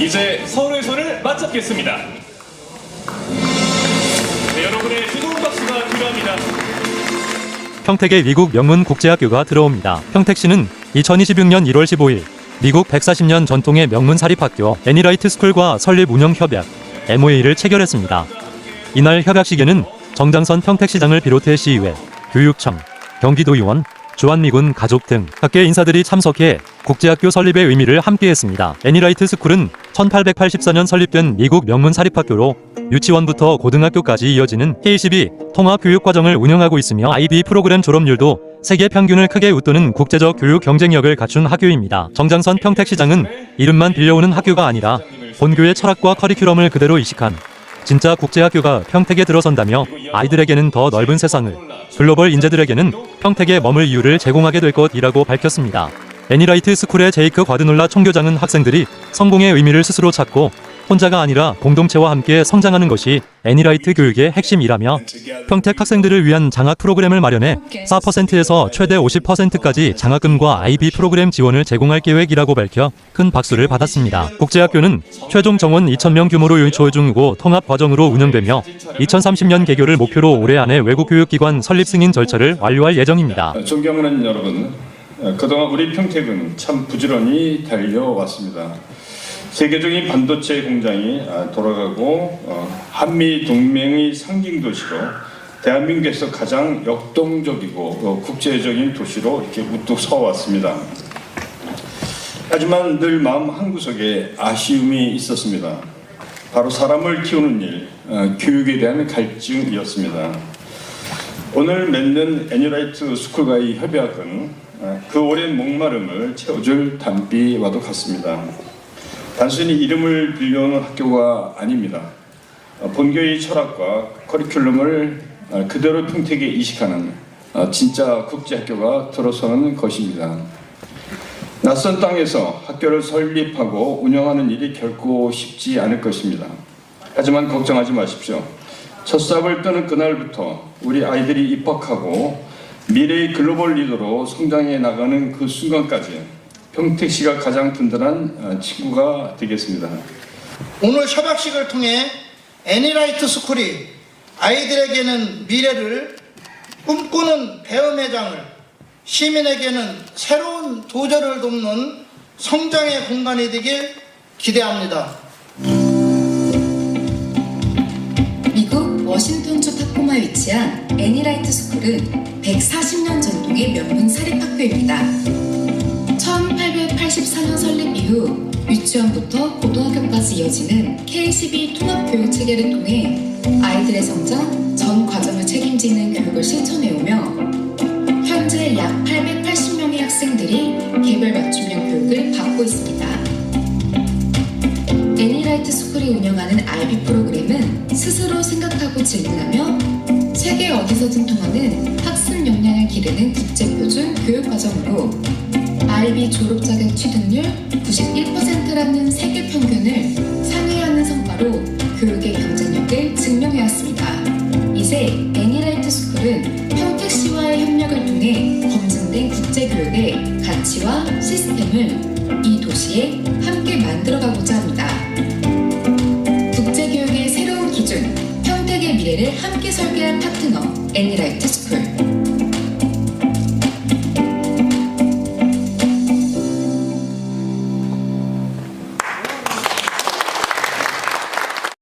이제 서로의 손을 맞잡겠습니다. 네, 여러분의 뜨거운 박수가 필요합니다. 평택의 미국 명문 국제학교가 들어옵니다. 평택시는 2026년 1월 15일 미국 140년 전통의 명문 사립학교 애니라이트 스쿨과 설립 운영 협약 MOA를 체결했습니다. 이날 협약식에는 정장선 평택시장을 비롯해 시의회, 교육청, 경기도의원, 주한미군 가족 등 학계 인사들이 참석해 국제학교 설립의 의미를 함께했습니다. 애니라이트 스쿨은 1884년 설립된 미국 명문 사립학교로 유치원부터 고등학교까지 이어지는 K12 통합 교육 과정을 운영하고 있으며 IB 프로그램 졸업률도 세계 평균을 크게 웃도는 국제적 교육 경쟁력을 갖춘 학교입니다. 정장선 평택시장은 이름만 빌려오는 학교가 아니라 본교의 철학과 커리큘럼을 그대로 이식한 진짜 국제학교가 평택에 들어선다며 아이들에게는 더 넓은 세상을 글로벌 인재들에게는 평택에 머물 이유를 제공하게 될 것이라고 밝혔습니다. 애니라이트 스쿨의 제이크 과드놀라 총교장은 학생들이 성공의 의미를 스스로 찾고 혼자가 아니라 공동체와 함께 성장하는 것이 애니라이트 교육의 핵심이라며 평택 학생들을 위한 장학 프로그램을 마련해 4%에서 최대 50%까지 장학금과 IB 프로그램 지원을 제공할 계획이라고 밝혀 큰 박수를 받았습니다. 국제학교는 최종 정원 2,000명 규모로 유치원 중이고 통합 과정으로 운영되며 2030년 개교를 목표로 올해 안에 외국 교육기관 설립 승인 절차를 완료할 예정입니다. 존경하는 여러분, 어, 그동안 우리 평택은 참 부지런히 달려왔습니다. 세계적인 반도체 공장이 아, 돌아가고 어, 한미 동맹의 상징 도시로 대한민국에서 가장 역동적이고 어, 국제적인 도시로 이렇게 우뚝 서왔습니다. 하지만 늘 마음 한구석에 아쉬움이 있었습니다. 바로 사람을 키우는 일, 어, 교육에 대한 갈증이었습니다. 오늘 맺는 애니라이트 스쿨과의 협약은 어, 그 오랜 목마름을 채워줄 단비와도 같습니다. 단순히 이름을 빌려오는 학교가 아닙니다. 어, 본교의 철학과 커리큘럼을 어, 그대로 평택에 이식하는 어, 진짜 국제학교가 들어서는 것입니다. 낯선 땅에서 학교를 설립하고 운영하는 일이 결코 쉽지 않을 것입니다. 하지만 걱정하지 마십시오. 첫 삽을 뜨는 그날부터 우리 아이들이 입학하고 미래의 글로벌 리더로 성장해 나가는 그 순간까지 평택시가 가장 든든한 어, 친구가 되겠습니다. 오늘 협약식을 통해 애니라이트 스쿨이 아이들에게는 미래를 꿈꾸는 배움의 장을 시민에게는 새로운 도전을 돕는 성장의 공간이 되길 기대합니다. 위치한 애니라이트 스쿨은 140년 전통의 명문 사립학교입니다. 1884년 설립 이후 유치원부터 고등학교까지 이어지는 K12 통합교육 체계를 통해 아이들의 성장 전 과정을 책임지는 교육을 실천해오며 현재 약 880명의 학생들이 개별 맞춤형 교육을 받고 있습니다. 애니라이트 스쿨이 운영하는 IB 프로그램은 스스로 생각하고 질문하며 세계 어디서든 통하는 학습 역량을 기르는 국제표준 교육과정으로 IB 졸업 자격 취득률 91%라는 세계 평균을 상회하는 성과로 교육의 경쟁력을 증명해왔습니다. 이제 애니라이트 스쿨은 평택 시와의 협력을 통해 검증된 국제교육의 가치와 시스템을 이 도시에 함께 만들어가고자 합니다. 미래를 함께 설계할 파트너 애니라이트 스쿨